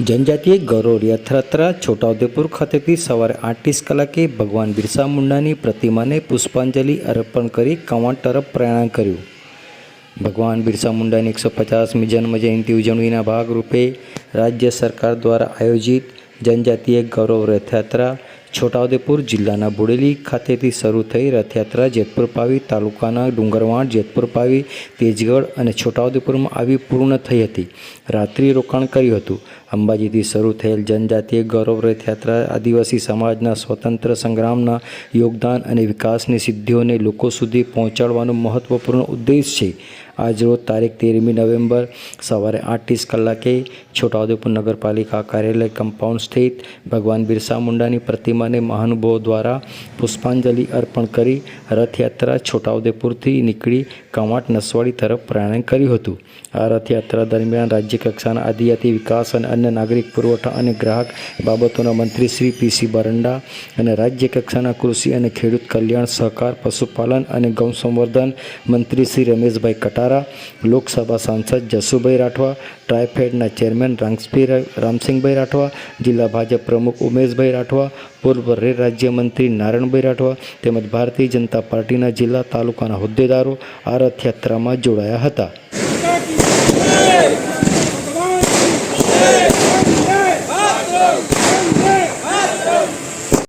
જનજાતીય ગૌરવ યાત્રાયાત્રા છોટાઉદેપુર ખાતેથી સવારે આઠ કલાકે ભગવાન બિરસા મુંડાની પ્રતિમાને પુષ્પાંજલિ અર્પણ કરી કવાંટ તરફ પ્રયાણ કર્યું. ભગવાન બિરસા મુંડાની એકસો પચાસમી જન્મજયંતિ ઉજવણીના ભાગરૂપે રાજ્ય સરકાર દ્વારા આયોજિત જનજાતીય ગૌરવ રથયાત્રા છોટાઉદેપુર જિલ્લાના બુડેલી ખાતેથી શરૂ થઈ રથયાત્રા જેતપુર પાવી, તાલુકાના ડુંગરવાણ, જેતપુર પાવી, તેજગઢ અને છોટાઉદેપુરમાં આવી પૂર્ણ થઈ હતી. રાત્રિ રોકાણ કર્યું હતું. અંબાજીથી શરૂ થયેલ જનજાતીય ગૌરવ રથયાત્રા આદિવાસી સમાજના સ્વતંત્ર સંગ્રામના યોગદાન અને વિકાસની સિદ્ધિઓને લોકો સુધી પહોંચાડવાનો મહત્વપૂર્ણ ઉદ્દેશ છે. આજરોજ તારીખ તેરમી નવેમ્બર સવારે આઠ ત્રીસ કલાકે છોટાઉદેપુર નગરપાલિકા કાર્યાલય કમ્પાઉન્ડ સ્થિત ભગવાન બિરસા મુંડાની પ્રતિમાને મહાનુભાવો દ્વારા પુષ્પાંજલિ અર્પણ કરી રથયાત્રા છોટાઉદેપુરથી નીકળી કવાંટ નસવાડી તરફ પ્રયાણ કર્યું હતું. આ રથયાત્રા દરમિયાન રાજ્ય કક્ષાના આદિજાતિ વિકાસ અને અન્ય નાગરિક પુરવઠા અને ગ્રાહક બાબતોના મંત્રી શ્રી પીસી બરંડા અને રાજ્ય કક્ષાના કૃષિ અને ખેડૂત કલ્યાણ સહકાર, પશુપાલન અને ગૌ સંવર્ધન મંત્રી શ્રી રમેશભાઈ કટારા, લોકસભા સાંસદ જસુભાઈ રાઠવા, ટ્રાયફેડના ચેરમેન રામસિંહ રામસિંહભાઈ રાઠવા, જિલ્લા ભાજપ પ્રમુખ ઉમેશભાઈ રાઠવા, પૂર્વ રેલ રાજ્યમંત્રી નારાયણભાઈ રાઠવા તેમજ ભારતીય જનતા પાર્ટીના જિલ્લા તાલુકાના હોદ્દેદારો આ રથયાત્રામાં જોડાયા હતા.